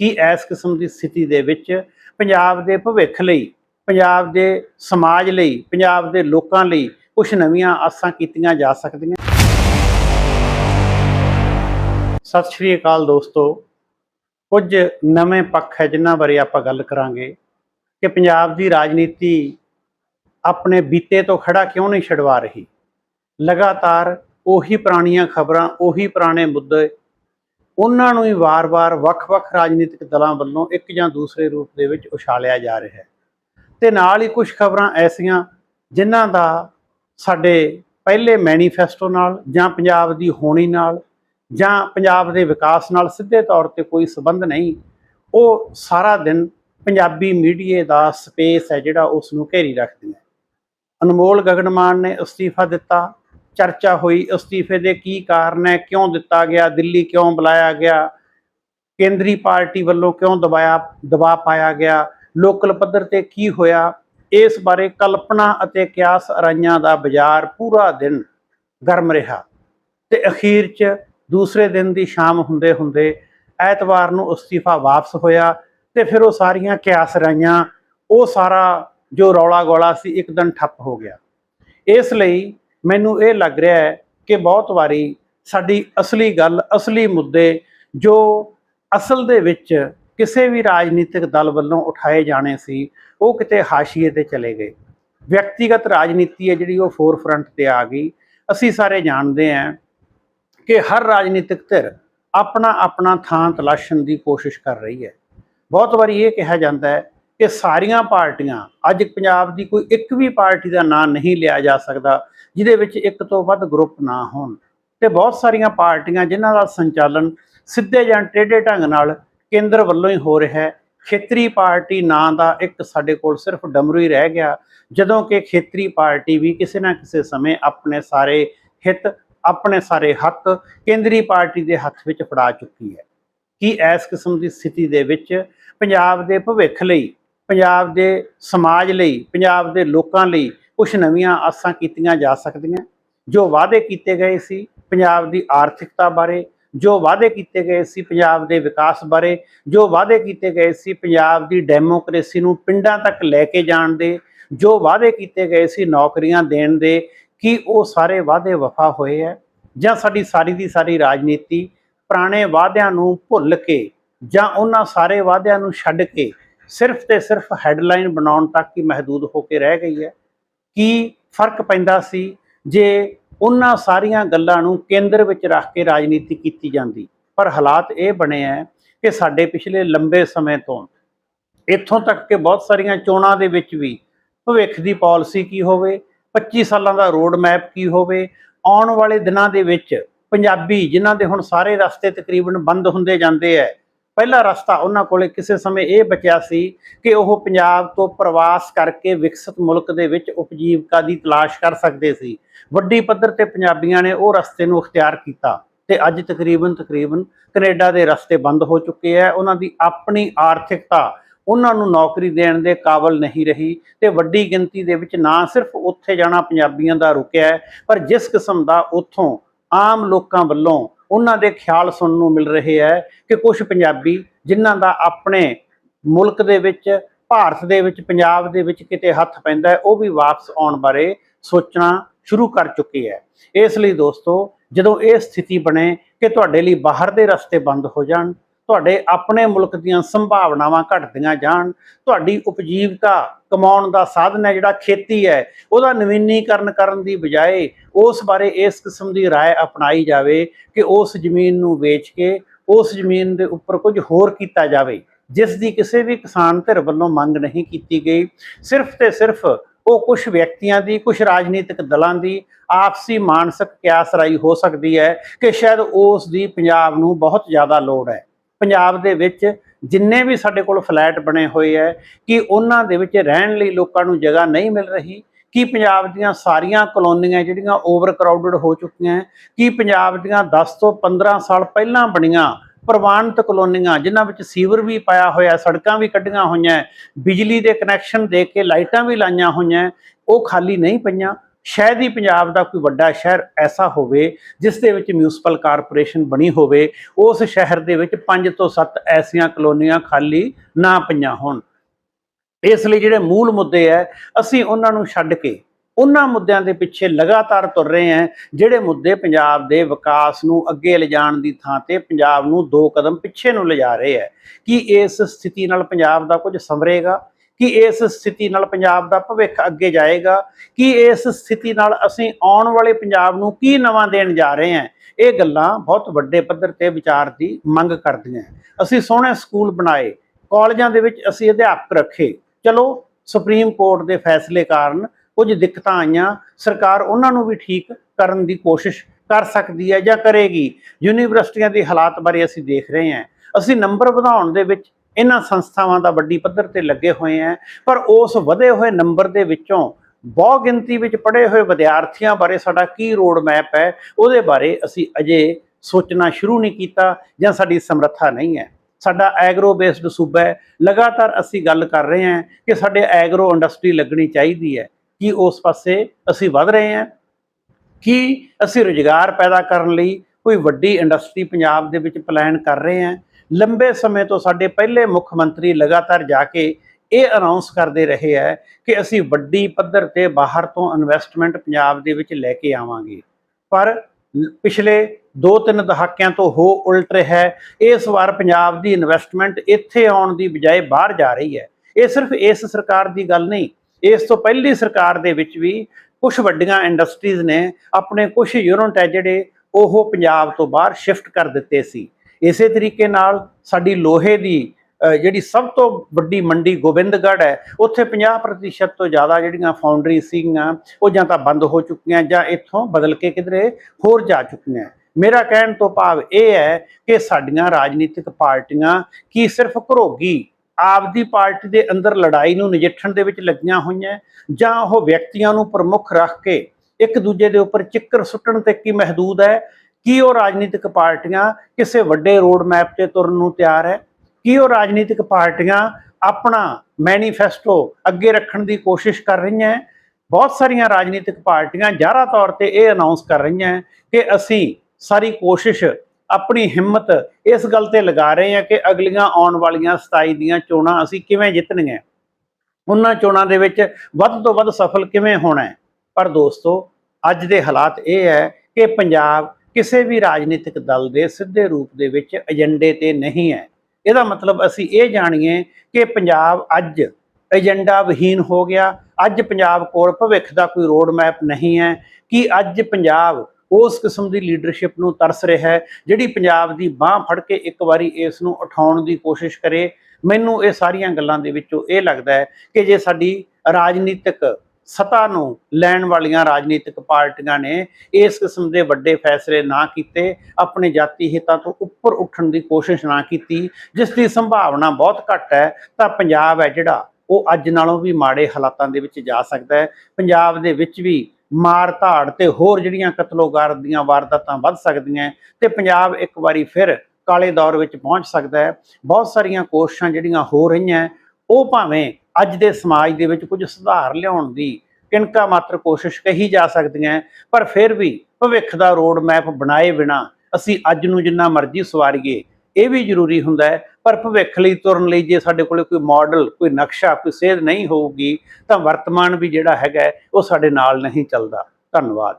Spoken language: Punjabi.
ਕਿ ਇਸ ਕਿਸਮ ਦੀ ਸਥਿਤੀ ਦੇ ਵਿੱਚ ਪੰਜਾਬ ਦੇ ਭਵਿੱਖ ਲਈ, ਪੰਜਾਬ ਦੇ ਸਮਾਜ ਲਈ, ਪੰਜਾਬ ਦੇ ਲੋਕਾਂ ਲਈ ਕੁਝ ਨਵੀਆਂ ਆਸਾਂ ਕੀਤੀਆਂ ਜਾ ਸਕਦੀਆਂ। ਸਤਿ ਸ਼੍ਰੀ ਅਕਾਲ ਦੋਸਤੋ। ਕੁਝ ਨਵੇਂ ਪੱਖ ਹੈ ਜਿਨ੍ਹਾਂ ਬਾਰੇ ਆਪਾਂ ਗੱਲ ਕਰਾਂਗੇ ਕਿ ਪੰਜਾਬ ਦੀ ਰਾਜਨੀਤੀ ਆਪਣੇ ਬੀਤੇ ਤੋਂ ਖੜਾ ਕਿਉਂ ਨਹੀਂ ਛਡਵਾ ਰਹੀ? ਲਗਾਤਾਰ ਉਹੀ ਪੁਰਾਣੀਆਂ ਖਬਰਾਂ, ਉਹੀ ਪੁਰਾਣੇ ਮੁੱਦੇ ਉਹਨਾਂ ਨੂੰ ਹੀ ਵਾਰ-ਵਾਰ, ਵੱਖ-ਵੱਖ ਰਾਜਨੀਤਿਕ ਦਲਾਂ ਵੱਲੋਂ ਇੱਕ ਜਾਂ ਦੂਸਰੇ ਰੂਪ ਦੇ ਵਿੱਚ ਉਛਾਲਿਆ ਜਾ ਰਿਹਾ ਹੈ। ਤੇ ਨਾਲ ਹੀ ਕੁਝ ਖਬਰਾਂ ਐਸੀਆਂ ਜਿਨ੍ਹਾਂ ਦਾ ਸਾਡੇ ਪਹਿਲੇ ਮੈਨੀਫੈਸਟੋ ਨਾਲ ਜਾਂ ਪੰਜਾਬ ਦੀ ਹੋਣੀ ਨਾਲ ਜਾਂ ਪੰਜਾਬ ਦੇ ਵਿਕਾਸ ਨਾਲ ਸਿੱਧੇ ਤੌਰ ਤੇ ਕੋਈ ਸਬੰਧ ਨਹੀਂ, ਉਹ ਸਾਰਾ ਦਿਨ ਪੰਜਾਬੀ ਮੀਡੀਏ ਦਾ ਸਪੇਸ ਹੈ ਜਿਹੜਾ ਉਸ ਨੂੰ ਘੇਰੀ ਰੱਖਦੀ ਹੈ ਅਨਮੋਲ ਗਗਨਮਾਨ ਨੇ ਅਸਤੀਫਾ ਦਿੱਤਾ ਚਰਚਾ ਹੋਈ ਅਸਤੀਫੇ ਦੇ ਕੀ ਕਾਰਨ ਹੈ, ਕਿਉਂ ਦਿੱਤਾ ਗਿਆ, ਦਿੱਲੀ ਕਿਉਂ ਬੁਲਾਇਆ ਗਿਆ, ਕੇਂਦਰੀ ਪਾਰਟੀ ਵੱਲੋਂ ਕਿਉਂ ਦਬਾਇਆ, ਦਬਾਅ ਪਾਇਆ ਗਿਆ, ਲੋਕਲ ਪੱਧਰ ਤੇ ਕੀ ਹੋਇਆ, ਇਸ ਬਾਰੇ ਕਲਪਨਾ ਅਤੇ ਕਿਆਸ ਅਰਾਈਆਂ ਦਾ ਬਾਜ਼ਾਰ ਪੂਰਾ ਦਿਨ ਗਰਮ ਰਿਹਾ ਤੇ ਅਖੀਰ 'ਚ ਦੂਸਰੇ ਦਿਨ ਦੀ ਸ਼ਾਮ ਹੁੰਦੇ ਹੁੰਦੇ ਐਤਵਾਰ ਨੂੰ ਅਸਤੀਫਾ ਵਾਪਸ ਹੋਇਆ ਤੇ ਫਿਰ ਉਹ ਸਾਰੀਆਂ ਕਿਆਸ ਰਾਈਆਂ ਉਹ ਸਾਰਾ ਜੋ ਰੌਲਾ ਗੋਲਾ ਸੀ, ਇੱਕ ਦਿਨ ਠੱਪ ਹੋ ਗਿਆ। ਇਸ ਲਈ ਮੈਨੂੰ ਇਹ ਲੱਗ ਰਿਹਾ ਹੈ ਕਿ ਬਹੁਤ ਵਾਰੀ ਸਾਡੀ ਅਸਲੀ ਗੱਲ, ਅਸਲੀ ਮੁੱਦੇ ਜੋ ਅਸਲ ਦੇ ਵਿੱਚ ਕਿਸੇ ਵੀ ਰਾਜਨੀਤਿਕ ਦਲ ਵੱਲੋਂ ਉਠਾਏ ਜਾਣੇ ਸੀ, ਉਹ ਕਿਤੇ ਹਾਸ਼ੀਏ ਤੇ ਚਲੇ ਗਏ। ਵਿਅਕਤੀਗਤ ਰਾਜਨੀਤੀ ਹੈ ਜਿਹੜੀ ਉਹ ਫੋਰ ਫਰੰਟ ਤੇ ਆ ਗਈ। ਅਸੀਂ ਸਾਰੇ ਜਾਣਦੇ ਹਾਂ ਕਿ ਹਰ ਰਾਜਨੀਤਿਕ ਧਿਰ ਆਪਣਾ ਆਪਣਾ ਥਾਂ ਤਲਾਸ਼ਣ ਦੀ ਕੋਸ਼ਿਸ਼ ਕਰ ਰਹੀ ਹੈ। ਬਹੁਤ ਵਾਰੀ ਇਹ ਕਿਹਾ ਜਾਂਦਾ ਹੈ ਕਿ ਸਾਰੀਆਂ ਪਾਰਟੀਆਂ, ਅੱਜ ਪੰਜਾਬ ਦੀ ਕੋਈ ਇੱਕ ਵੀ ਪਾਰਟੀ ਦਾ ਨਾਂ ਨਹੀਂ ਲਿਆ ਜਾ ਸਕਦਾ ਜਿਹਦੇ ਵਿੱਚ ਇੱਕ ਤੋਂ ਵੱਧ ਗਰੁੱਪ ਨਾ ਹੋਣ ਤੇ ਬਹੁਤ ਸਾਰੀਆਂ ਪਾਰਟੀਆਂ ਜਿਨ੍ਹਾਂ ਦਾ ਸੰਚਾਲਨ ਸਿੱਧੇ ਜਾਂ ਟੇਢੇ ਢੰਗ ਨਾਲ ਕੇਂਦਰ ਵੱਲੋਂ ਹੀ ਹੋ ਰਿਹਾ ਹੈ। ਖੇਤਰੀ ਪਾਰਟੀ ਨਾਂ ਦਾ ਇੱਕ ਸਾਡੇ ਕੋਲ ਸਿਰਫ ਡਮਰੂ ਹੀ ਰਹਿ ਗਿਆ, ਜਦੋਂ ਕਿ ਖੇਤਰੀ ਪਾਰਟੀ ਵੀ ਕਿਸੇ ਨਾ ਕਿਸੇ ਸਮੇਂ ਆਪਣੇ ਸਾਰੇ ਹਿੱਤ, ਆਪਣੇ ਸਾਰੇ ਹੱਕ ਕੇਂਦਰੀ ਪਾਰਟੀ ਦੇ ਹੱਥ ਵਿੱਚ ਫੜਾ ਚੁੱਕੀ ਹੈ। ਕੀ ਇਸ ਕਿਸਮ ਦੀ ਸਥਿਤੀ ਦੇ ਵਿੱਚ ਪੰਜਾਬ ਦੇ ਭਵਿੱਖ ਲਈ, ਪੰਜਾਬ ਦੇ ਸਮਾਜ ਲਈ, ਪੰਜਾਬ ਦੇ ਲੋਕਾਂ ਲਈ ਕੁਝ ਨਵੀਆਂ ਆਸਾਂ ਕੀਤੀਆਂ ਜਾ ਸਕਦੀਆਂ। ਜੋ ਵਾਅਦੇ ਕੀਤੇ ਗਏ ਸੀ ਪੰਜਾਬ ਦੀ ਆਰਥਿਕਤਾ ਬਾਰੇ, ਜੋ ਵਾਅਦੇ ਕੀਤੇ ਗਏ ਸੀ ਪੰਜਾਬ ਦੇ ਵਿਕਾਸ ਬਾਰੇ, ਜੋ ਵਾਅਦੇ ਕੀਤੇ ਗਏ ਸੀ ਪੰਜਾਬ ਦੀ ਡੈਮੋਕ੍ਰੇਸੀ ਨੂੰ ਪਿੰਡਾਂ ਤੱਕ ਲੈ ਕੇ ਜਾਣ ਦੇ, ਜੋ ਵਾਅਦੇ ਕੀਤੇ ਗਏ ਸੀ ਨੌਕਰੀਆਂ ਦੇਣ ਦੇ, ਕੀ ਉਹ ਸਾਰੇ ਵਾਅਦੇ ਵਫਾ ਹੋਏ ਹੈ? ਜਾਂ ਸਾਡੀ ਸਾਰੀ ਦੀ ਸਾਰੀ ਰਾਜਨੀਤੀ ਪੁਰਾਣੇ ਵਾਅਦਿਆਂ ਨੂੰ ਭੁੱਲ ਕੇ ਜਾਂ ਉਹਨਾਂ ਸਾਰੇ ਵਾਅਦਿਆਂ ਨੂੰ ਛੱਡ ਕੇ ਸਿਰਫ ਤੇ ਸਿਰਫ ਹੈਡਲਾਈਨ ਬਣਾਉਣ ਤੱਕ ਹੀ ਮਹਦੂਦ ਹੋ ਕੇ ਰਹਿ ਗਈ ਹੈ? ਕੀ ਫ਼ਰਕ ਪੈਂਦਾ ਸੀ ਜੇ ਉਹਨਾਂ ਸਾਰੀਆਂ ਗੱਲਾਂ ਨੂੰ ਕੇਂਦਰ ਵਿੱਚ ਰੱਖ ਕੇ ਰਾਜਨੀਤੀ ਕੀਤੀ ਜਾਂਦੀ? ਪਰ ਹਾਲਾਤ ਇਹ ਬਣੇ ਹੈ ਕਿ ਸਾਡੇ ਪਿਛਲੇ ਲੰਬੇ ਸਮੇਂ ਤੋਂ ਇੱਥੋਂ ਤੱਕ ਕਿ ਬਹੁਤ ਸਾਰੀਆਂ ਚੋਣਾਂ ਦੇ ਵਿੱਚ ਵੀ ਭਵਿੱਖ ਦੀ ਪਾਲਿਸੀ ਕੀ ਹੋਵੇ 25 ਸਾਲਾਂ ਦਾ ਰੋਡ ਮੈਪ ਕੀ ਹੋਵੇ, ਆਉਣ ਵਾਲੇ ਦਿਨਾਂ ਦੇ ਵਿੱਚ ਪੰਜਾਬੀ ਜਿਨ੍ਹਾਂ ਦੇ ਹੁਣ ਸਾਰੇ ਰਸਤੇ ਤਕਰੀਬਨ ਬੰਦ ਹੁੰਦੇ ਜਾਂਦੇ ਐ ਪਹਿਲਾ ਰਸਤਾ ਉਹਨਾਂ ਕੋਲੇ ਕਿਸੇ ਸਮੇਂ ਇਹ ਬਚਿਆ ਸੀ ਕਿ ਉਹ ਪੰਜਾਬ ਤੋਂ ਪ੍ਰਵਾਸ ਕਰਕੇ ਵਿਕਸਿਤ ਮੁਲਕ ਦੇ ਵਿੱਚ ਉਪਜੀਵਕਾ ਦੀ ਤਲਾਸ਼ ਕਰ ਸਕਦੇ ਸੀ। ਵੱਡੀ ਪੱਧਰ ਤੇ ਪੰਜਾਬੀਆਂ ਨੇ ਉਹ ਰਸਤੇ ਨੂੰ ਅਖਤਿਆਰ ਕੀਤਾ ਤੇ ਅੱਜ ਤਕਰੀਬਨ ਤਕਰੀਬਨ ਕੈਨੇਡਾ ਦੇ ਰਸਤੇ ਬੰਦ ਹੋ ਚੁੱਕੇ ਐ। ਉਹਨਾਂ ਦੀ ਆਪਣੀ ਆਰਥਿਕਤਾ ਉਹਨਾਂ ਨੂੰ ਨੌਕਰੀ ਦੇਣ ਦੇ ਕਾਬਲ ਨਹੀਂ ਰਹੀ ਤੇ ਵੱਡੀ ਗਿਣਤੀ ਦੇ ਵਿੱਚ ਨਾ ਸਿਰਫ ਉੱਥੇ ਜਾਣਾ ਪੰਜਾਬੀਆਂ ਦਾ ਰੁਕਿਆ ਪਰ ਜਿਸ ਕਿਸਮ ਦਾ ਉੱਥੋਂ ਆਮ ਲੋਕਾਂ ਵੱਲੋਂ ਉਹਨਾਂ ਦੇ ਖਿਆਲ ਸੁਣਨ ਨੂੰ ਮਿਲ ਰਹੇ ਹੈ ਕਿ ਕੁਝ ਪੰਜਾਬੀ ਜਿਨ੍ਹਾਂ ਦਾ ਆਪਣੇ ਮੁਲਕ ਦੇ ਵਿੱਚ, ਭਾਰਤ ਦੇ ਵਿੱਚ, ਪੰਜਾਬ ਦੇ ਵਿੱਚ ਕਿਤੇ ਹੱਥ ਪੈਂਦਾ ਹੈ, ਉਹ ਵੀ ਵਾਪਸ ਆਉਣ ਬਾਰੇ ਸੋਚਣਾ ਸ਼ੁਰੂ ਕਰ ਚੁੱਕੇ ਹੈ। ਇਸ ਲਈ ਦੋਸਤੋ, ਜਦੋਂ ਇਹ ਸਥਿਤੀ ਬਣੇ ਕਿ ਤੁਹਾਡੇ ਲਈ ਬਾਹਰ ਦੇ ਰਸਤੇ ਬੰਦ ਹੋ ਜਾਣ ਤੁਹਾਡੇ ਆਪਣੇ ਮੁਲਕ ਦੀਆਂ ਸੰਭਾਵਨਾਵਾਂ ਘਟਦੀਆਂ ਜਾਣ ਤੁਹਾਡੀ ਉਪਜੀਵਕਾ ਕਮਾਉਣ ਦਾ ਸਾਧਨ ਹੈ ਜਿਹੜਾ ਖੇਤੀ ਹੈ ਉਹਦਾ ਨਵੀਨੀਕਰਨ ਕਰਨ ਦੀ ਬਜਾਏ ਉਸ ਬਾਰੇ ਇਸ ਕਿਸਮ ਦੀ رائے ਅਪਣਾਈ ਜਾਵੇ ਕਿ ਉਸ ਜ਼ਮੀਨ ਨੂੰ ਵੇਚ ਕੇ ਉਸ ਜ਼ਮੀਨ ਦੇ ਉੱਪਰ ਕੁਝ ਹੋਰ ਕੀਤਾ ਜਾਵੇ ਜਿਸ ਦੀ ਕਿਸੇ ਵੀ ਕਿਸਾਨ ਧਿਰ ਵੱਲੋਂ ਮੰਗ ਨਹੀਂ ਕੀਤੀ ਗਈ ਸਿਰਫ ਤੇ ਸਿਰਫ ਉਹ ਕੁਝ ਵਿਅਕਤੀਆਂ ਦੀ ਕੁਝ ਰਾਜਨੀਤਿਕ ਦਲਾਂ ਦੀ ਆਪਸੀ ਮਾਨਸਿਕ ਕਿਆਸ ਰਾਈ ਹੋ ਸਕਦੀ ਹੈ ਕਿ ਸ਼ਾਇਦ ਉਸ ਦੀ ਪੰਜਾਬ ਨੂੰ ਬਹੁਤ ਜ਼ਿਆਦਾ ਲੋੜ ਹੈ ਪੰਜਾਬ ਦੇ ਵਿੱਚ ਜਿੰਨੇ ਵੀ ਸਾਡੇ ਕੋਲ ਫਲੈਟ ਬਣੇ ਹੋਏ ਹੈ ਕਿ ਉਹਨਾਂ ਦੇ ਵਿੱਚ ਰਹਿਣ ਲਈ ਲੋਕਾਂ ਨੂੰ ਜਗ੍ਹਾ ਨਹੀਂ ਮਿਲ ਰਹੀ? ਕੀ ਪੰਜਾਬ ਦੀਆਂ ਸਾਰੀਆਂ ਕਲੋਨੀਆਂ ਜਿਹੜੀਆਂ ਓਵਰ ਕਰਾਊਡਡ ਹੋ ਚੁੱਕੀਆਂ ਕੀ ਪੰਜਾਬ ਦੀਆਂ 10 ਤੋਂ 15 ਸਾਲ ਪਹਿਲਾਂ ਬਣੀਆਂ ਪ੍ਰਵਾਨਿਤ ਕਲੋਨੀਆਂ, ਜਿਨ੍ਹਾਂ ਵਿੱਚ ਸੀਵਰ ਵੀ ਪਾਇਆ ਹੋਇਆ, ਸੜਕਾਂ ਵੀ ਕੱਢੀਆਂ ਹੋਈਆਂ ਬਿਜਲੀ ਦੇ ਕਨੈਕਸ਼ਨ ਦੇ ਕੇ ਲਾਈਟਾਂ ਵੀ ਲਾਈਆਂ ਹੋਈਆਂ ਉਹ ਖਾਲੀ ਨਹੀਂ ਪਈਆਂ? ਸ਼ਾਇਦ ਹੀ ਪੰਜਾਬ ਦਾ ਕੋਈ ਵੱਡਾ ਸ਼ਹਿਰ ਐਸਾ ਹੋਵੇ, ਜਿਸ ਦੇ ਵਿੱਚ ਮਿਊਨਿਸਪਲ ਕਾਰਪੋਰੇਸ਼ਨ ਬਣੀ ਹੋਵੇ, ਉਸ ਸ਼ਹਿਰ ਦੇ ਵਿੱਚ 5 ਤੋਂ 7 ਐਸੀਆਂ ਕਲੋਨੀਆਂ ਖਾਲੀ ਨਾ ਪਈਆਂ ਹੋਣ। ਇਸ ਲਈ ਜਿਹੜੇ ਮੂਲ ਮੁੱਦੇ ਹੈ ਅਸੀਂ ਉਹਨਾਂ ਨੂੰ ਛੱਡ ਕੇ ਉਹਨਾਂ ਮੁੱਦਿਆਂ ਦੇ ਪਿੱਛੇ ਲਗਾਤਾਰ ਤੁਰ ਰਹੇ ਹਾਂ ਜਿਹੜੇ ਮੁੱਦੇ ਪੰਜਾਬ ਦੇ ਵਿਕਾਸ ਨੂੰ ਅੱਗੇ ਲਿਜਾਣ ਦੀ ਥਾਂ ਤੇ ਪੰਜਾਬ ਨੂੰ ਦੋ ਕਦਮ ਪਿੱਛੇ ਨੂੰ ਲਿਜਾ ਰਹੇ ਹੈ ਕੀ ਇਸ ਸਥਿਤੀ ਨਾਲ ਪੰਜਾਬ ਦਾ ਕੁਝ ਸੰਵਰੇਗਾ? ਕੀ ਇਸ ਸਥਿਤੀ ਨਾਲ ਪੰਜਾਬ ਦਾ ਭਵਿੱਖ ਅੱਗੇ ਜਾਏਗਾ, ਕੀ ਇਸ ਸਥਿਤੀ ਨਾਲ ਅਸੀਂ ਆਉਣ ਵਾਲੇ ਪੰਜਾਬ ਨੂੰ ਕੀ ਨਵਾਂ ਦੇਣ ਜਾ ਰਹੇ ਹਾਂ, ਇਹ ਗੱਲਾਂ ਬਹੁਤ ਵੱਡੇ ਪੱਧਰ ਤੇ ਵਿਚਾਰ ਦੀ ਮੰਗ ਕਰਦੀਆਂ ਅਸੀਂ ਸੋਹਣੇ ਸਕੂਲ ਬਣਾਏ, ਕਾਲਜਾਂ ਦੇ ਵਿੱਚ ਅਸੀਂ ਅਧਿਆਪਕ ਰੱਖੇ। ਚਲੋ, ਸੁਪਰੀਮ ਕੋਰਟ ਦੇ ਫੈਸਲੇ ਕਾਰਨ ਕੁਝ ਦਿੱਕਤਾਂ ਆਈਆਂ, ਸਰਕਾਰ ਉਹਨਾਂ ਨੂੰ ਵੀ ਠੀਕ ਕਰਨ ਦੀ ਕੋਸ਼ਿਸ਼ ਕਰ ਸਕਦੀ ਹੈ ਜਾਂ ਕਰੇਗੀ। ਯੂਨੀਵਰਸਿਟੀਆਂ ਦੀ ਹਾਲਾਤ ਬਾਰੇ ਅਸੀਂ ਦੇਖ ਰਹੇ ਹਾਂ। ਅਸੀਂ ਨੰਬਰ ਵਧਾਉਣ ਦੇ ਵਿੱਚ ਇਹਨਾਂ ਸੰਸਥਾਵਾਂ ਦਾ ਵੱਡੀ ਪੱਧਰ ਤੇ ਲੱਗੇ ਹੋਏ ਹਾਂ ਪਰ ਉਸ ਵਧੇ ਹੋਏ ਨੰਬਰ ਦੇ ਵਿੱਚੋਂ ਬਹੁ ਗਿਣਤੀ ਵਿੱਚ ਪੜ੍ਹੇ ਹੋਏ ਵਿਦਿਆਰਥੀਆਂ ਬਾਰੇ ਸਾਡਾ ਕੀ ਰੋਡ ਮੈਪ ਹੈ ਉਹਦੇ ਬਾਰੇ ਅਸੀਂ ਅਜੇ ਸੋਚਣਾ ਸ਼ੁਰੂ ਨਹੀਂ ਕੀਤਾ ਜਾਂ ਸਾਡੀ ਸਮਰੱਥਾ ਨਹੀਂ ਹੈ ਸਾਡਾ ਐਗਰੋ ਬੇਸਡ ਸੂਬਾ ਹੈ ਲਗਾਤਾਰ ਅਸੀਂ ਗੱਲ ਕਰ ਰਹੇ ਹਾਂ ਕਿ ਸਾਡੇ ਐਗਰੋ ਇੰਡਸਟਰੀ ਲੱਗਣੀ ਚਾਹੀਦੀ ਹੈ ਕੀ ਉਸ ਪਾਸੇ ਅਸੀਂ ਵਧ ਰਹੇ ਹਾਂ ਕੀ ਅਸੀਂ ਰੁਜ਼ਗਾਰ ਪੈਦਾ ਕਰਨ ਲਈ ਕੋਈ ਵੱਡੀ ਇੰਡਸਟਰੀ ਪੰਜਾਬ ਦੇ ਵਿੱਚ ਪਲਾਨ ਕਰ ਰਹੇ ਹਾਂ ਲੰਬੇ ਸਮੇਂ ਤੋਂ ਸਾਡੇ ਪਹਿਲੇ ਮੁੱਖ ਮੰਤਰੀ ਲਗਾਤਾਰ ਜਾ ਕੇ ਇਹ ਅਨਾਉਂਸ ਕਰਦੇ ਰਹੇ ਹੈ ਕਿ ਅਸੀਂ ਵੱਡੀ ਪੱਧਰ ਤੇ ਬਾਹਰ ਤੋਂ ਇਨਵੈਸਟਮੈਂਟ ਪੰਜਾਬ ਦੇ ਵਿੱਚ ਲੈ ਕੇ ਆਵਾਂਗੇ। ਪਰ ਪਿਛਲੇ 2-3 ਦਹਾਕਿਆਂ ਤੋਂ ਹੋ ਉਲਟ ਰਿਹਾ ਹੈ। ਇਸ ਵਾਰ ਪੰਜਾਬ ਦੀ ਇਨਵੈਸਟਮੈਂਟ ਇੱਥੇ ਆਉਣ ਦੀ ਬਜਾਏ ਬਾਹਰ ਜਾ ਰਹੀ ਹੈ। ਇਹ ਸਿਰਫ ਇਸ ਸਰਕਾਰ ਦੀ ਗੱਲ ਨਹੀਂ, ਇਸ ਤੋਂ ਪਹਿਲੀ ਸਰਕਾਰ ਦੇ ਵਿੱਚ ਵੀ ਕੁਝ ਵੱਡੀਆਂ ਇੰਡਸਟਰੀਜ਼ ਨੇ, ਆਪਣੇ ਕੁਝ ਯੂਨਿਟ ਹੈ ਜਿਹੜੇ ਉਹ ਪੰਜਾਬ ਤੋਂ ਬਾਹਰ ਸ਼ਿਫਟ ਕਰ ਦਿੱਤੇ ਸੀ। ਇਸੇ ਤਰੀਕੇ ਨਾਲ ਸਾਡੀ ਲੋਹੇ ਦੀ ਜਿਹੜੀ ਸਭ ਤੋਂ ਵੱਡੀ ਮੰਡੀ ਗੋਬਿੰਦਗੜ੍ਹ ਹੈ, ਉੱਥੇ 50% ਤੋਂ ਜ਼ਿਆਦਾ ਜਿਹੜੀਆਂ ਫਾਊਂਡਰੀ ਸੀਗੀਆਂ, ਉਹ ਜਾਂ ਤਾਂ ਬੰਦ ਹੋ ਚੁੱਕੀਆਂ ਜਾਂ ਇੱਥੋਂ ਬਦਲ ਕੇ ਕਿਧਰੇ ਹੋਰ ਜਾ ਚੁੱਕੀਆਂ ਮੇਰਾ ਕਹਿਣ ਤੋਂ ਭਾਵ ਇਹ ਹੈ ਕਿ ਸਾਡੀਆਂ ਰਾਜਨੀਤਿਕ ਪਾਰਟੀਆਂ ਕੀ ਸਿਰਫ ਘਰੋਗੀ, ਆਪਦੀ ਪਾਰਟੀ ਦੇ ਅੰਦਰ ਲੜਾਈ ਨੂੰ ਨਜਿੱਠਣ ਦੇ ਵਿੱਚ ਲੱਗੀਆਂ ਹੋਈਆਂ ਜਾਂ ਉਹ ਵਿਅਕਤੀਆਂ ਨੂੰ ਪ੍ਰਮੁੱਖ ਰੱਖ ਕੇ ਇੱਕ ਦੂਜੇ ਦੇ ਉੱਪਰ ਚਿੱਕਰ ਸੁੱਟਣ ਤੇ ਕੀ ਮਹਦੂਦ ਹੈ ਕੀ ਉਹ ਰਾਜਨੀਤਿਕ ਪਾਰਟੀਆਂ ਕਿਸੇ ਵੱਡੇ ਰੋਡ ਮੈਪ ਤੇ ਤੁਰਨ ਨੂੰ ਤਿਆਰ ਹੈ? ਕੀ ਉਹ ਰਾਜਨੀਤਿਕ ਪਾਰਟੀਆਂ ਆਪਣਾ ਮੈਨੀਫੈਸਟੋ ਅੱਗੇ ਰੱਖਣ ਦੀ ਕੋਸ਼ਿਸ਼ ਕਰ ਰਹੀਆਂ ਹੈ? ਬਹੁਤ ਸਾਰੀਆਂ ਰਾਜਨੀਤਿਕ ਪਾਰਟੀਆਂ ਜ਼ਾਹਰਾ ਤੌਰ ਤੇ ਇਹ ਅਨਾਉਂਸ ਕਰ ਰਹੀਆਂ ਕਿ ਅਸੀਂ ਸਾਰੀ ਕੋਸ਼ਿਸ਼, ਆਪਣੀ ਹਿੰਮਤ ਇਸ ਗੱਲ ਤੇ ਲਗਾ ਰਹੇ ਹਾਂ ਕਿ ਅਗਲੀਆਂ ਆਉਣ ਵਾਲੀਆਂ 27 ਦੀਆਂ ਚੋਣਾਂ ਅਸੀਂ ਕਿਵੇਂ ਜਿੱਤਣੀਆਂ ਉਹਨਾਂ ਚੋਣਾਂ ਦੇ ਵਿੱਚ ਵੱਧ ਤੋਂ ਵੱਧ ਸਫਲ ਕਿਵੇਂ ਹੋਣਾ ਪਰ ਦੋਸਤੋ, ਅੱਜ ਦੇ ਹਾਲਾਤ ਇਹ ਹੈ ਕਿ ਪੰਜਾਬ ਕਿਸੇ ਵੀ ਰਾਜਨੀਤਿਕ ਦਲ ਦੇ ਸਿੱਧੇ ਰੂਪ ਦੇ ਵਿੱਚ ਏਜੰਡੇ ਤੇ ਨਹੀਂ ਹੈ। ਇਹਦਾ ਮਤਲਬ ਅਸੀਂ ਇਹ ਜਾਣੀਏ ਕਿ ਪੰਜਾਬ ਅੱਜ ਏਜੰਡਾ ਵਿਹੀਨ ਹੋ ਗਿਆ। ਅੱਜ ਪੰਜਾਬ ਕੋਲ ਭਵਿੱਖ ਦਾ ਕੋਈ ਰੋਡ ਮੈਪ ਨਹੀਂ ਹੈ ਕਿ ਅੱਜ ਪੰਜਾਬ ਉਸ ਕਿਸਮ ਦੀ ਲੀਡਰਸ਼ਿਪ ਨੂੰ ਤਰਸ ਰਿਹਾ ਹੈ ਜਿਹੜੀ ਪੰਜਾਬ ਦੀ ਬਾਹ ਫੜ ਕੇ ਇੱਕ ਵਾਰੀ ਇਸ ਨੂੰ ਉਠਾਉਣ ਦੀ ਕੋਸ਼ਿਸ਼ ਕਰੇ। ਮੈਨੂੰ ਇਹ ਸਾਰੀਆਂ ਗੱਲਾਂ ਦੇ ਵਿੱਚੋਂ ਇਹ ਲੱਗਦਾ ਹੈ ਕਿ ਜੇ ਸਾਡੀ ਰਾਜਨੀਤਿਕ ਸਤਾ ਨੂੰ ਲੈਣ ਵਾਲੀਆਂ ਰਾਜਨੀਤਿਕ ਪਾਰਟੀਆਂ ਨੇ ਇਸ ਕਿਸਮ ਦੇ ਵੱਡੇ ਫੈਸਲੇ ਨਾ ਕੀਤੇ, ਆਪਣੇ ਜਾਤੀ ਹਿੱਤਾਂ ਤੋਂ ਉੱਪਰ ਉੱਠਣ ਦੀ ਕੋਸ਼ਿਸ਼ ਨਾ ਕੀਤੀ, ਜਿਸ ਦੀ ਸੰਭਾਵਨਾ ਬਹੁਤ ਘੱਟ ਹੈ, ਤਾਂ ਪੰਜਾਬ ਹੈ ਜਿਹੜਾ, ਉਹ ਅੱਜ ਨਾਲੋਂ ਵੀ ਮਾੜੇ ਹਾਲਾਤਾਂ ਦੇ ਵਿੱਚ ਜਾ ਸਕਦਾ ਹੈ। ਪੰਜਾਬ ਦੇ ਵਿੱਚ ਵੀ ਮਾਰ ਧਾੜ ਤੇ ਹੋਰ ਜਿਹੜੀਆਂ ਕਤਲੋਗਾਰ ਦੀਆਂ ਵਾਰਦਾਤਾਂ ਵੱਧ ਸਕਦੀਆਂ ਤੇ ਪੰਜਾਬ ਇੱਕ ਵਾਰੀ ਫਿਰ ਕਾਲੇ ਦੌਰ ਵਿੱਚ ਪਹੁੰਚ ਸਕਦਾ ਹੈ। ਬਹੁਤ ਸਾਰੀਆਂ ਕੋਸ਼ਿਸ਼ਾਂ ਜਿਹੜੀਆਂ ਹੋ ਰਹੀਆਂ ਉਹ ਭਾਵੇਂ ਅੱਜ ਦੇ ਸਮਾਜ ਦੇ ਵਿੱਚ ਕੁਝ ਸੁਧਾਰ ਲਿਆਉਣ ਦੀ ਕਿਣਕਾ ਮਾਤਰ ਕੋਸ਼ਿਸ਼ ਕਹੀ ਜਾ ਸਕਦੀਆਂ ਪਰ ਫਿਰ ਵੀ ਭਵਿੱਖ ਦਾ ਰੋਡ ਮੈਪ ਬਣਾਏ ਬਿਨਾ ਅਸੀਂ ਅੱਜ ਨੂੰ ਜਿੰਨਾ ਮਰਜ਼ੀ ਸਵਾਰੀਏ, ਇਹ ਵੀ ਜ਼ਰੂਰੀ ਹੁੰਦਾ ਹੈ, ਪਰ ਭਵਿੱਖ ਲਈ, ਤੁਰਨ ਲਈ ਜੇ ਸਾਡੇ ਕੋਲੇ ਕੋਈ ਮਾਡਲ ਕੋਈ ਨਕਸ਼ਾ, ਕੋਈ ਸੇਧ ਨਹੀਂ ਹੋਊਗੀ, ਤਾਂ ਵਰਤਮਾਨ ਵੀ ਜਿਹੜਾ ਹੈਗਾ ਉਹ ਸਾਡੇ ਨਾਲ ਨਹੀਂ ਚੱਲਦਾ। ਧੰਨਵਾਦ।